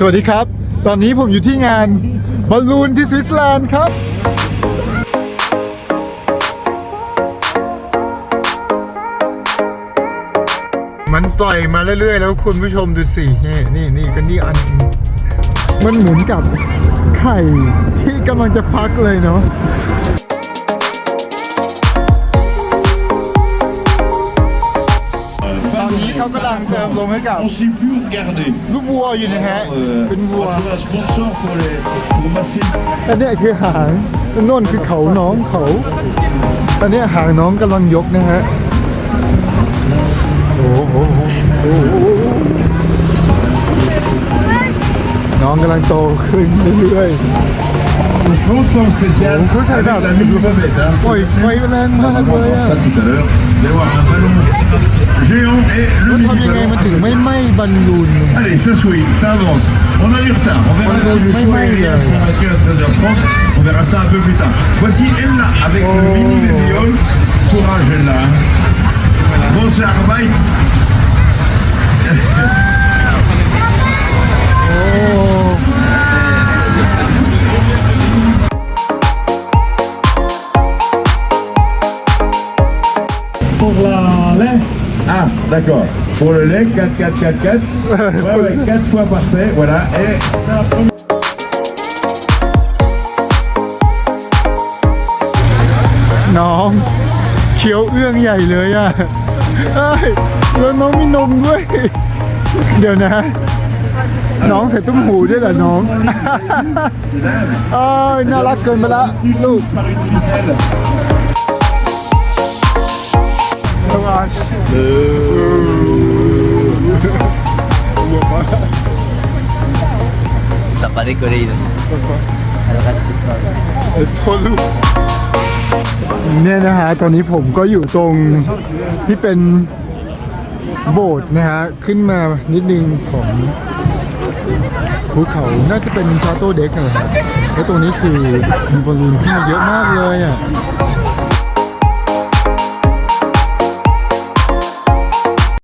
สวัสดีครับ ตอนนี้ผมอยู่ที่งานบอลลูนที่สวิตเซอร์แลนด์ครับ มันปล่อยมาเรื่อยๆ แล้วคุณผู้ชมดูสิ นี่นี่นี่ก็นี่อัน มันเหมือนกับไข่ที่กำลังจะฟักเลยเนาะ เขากำลังเติมลมให้กับ On sait plus où regarder. ลูกวัวอยู่นะฮะ Euh, เป็นวัว on va trouver un sponsor pour, les, pour masser อันเนี้ยคือหางโน่นคือเขาน้องเขา อันเนี้ยหางน้องกำลังยกนะฮะโอ้โหโอ้โหน้องกำลังโตขึ้นเรื่อย une grosse forme spéciale Oh, faut ça, avec là, la le microbête. Hein. ๆโอ้ยไฟแรงมาก On เล va ย voir อะ ça tout à l'heure. Vous allez voir un ballon géant et le แล้วทำยังไง mini-ballon. มันถึงไม่ไหม้บอลลูน Allez, ça sourit, ça avance. On a du retard. On verra On si le a- show mais- aérien mais- sera marqué à 13h30. On verra ça un peu plus tard. Voici Ella avec le Oh. mini bébéole. Courage Ella. Grosse Arbeit. pour la lait. Ah, d'accord. Pour le lait, 4, 4, 4, 4. Ouais, ouais, 4 fois parfait. Voilà. Et น้องเคี้ยวเอื้องใหญ่เลยอะเอ้ยแล้วน้องมีนมด้วย เดี๋ยวนะ น้องใส่ตุ้มหูด้วยเหรอน้องเอ้ยน่ารักเกินไปละลูก par une ficelle. ทำงาน T'as pas décollé. il- Elle reste seule. เอ่อโทษลูกเนี่ยนะฮะ ตอนนี้ผมก็อยู่ตรงที่เป็นโบสถ์นะฮะ ขึ้นมานิดนึงของภูเขา น่าจะเป็นชาโต้เด็กอะไรแล้วตรงนี้คือมีบอลลูนขึ้นมาเยอะมากเลยอะ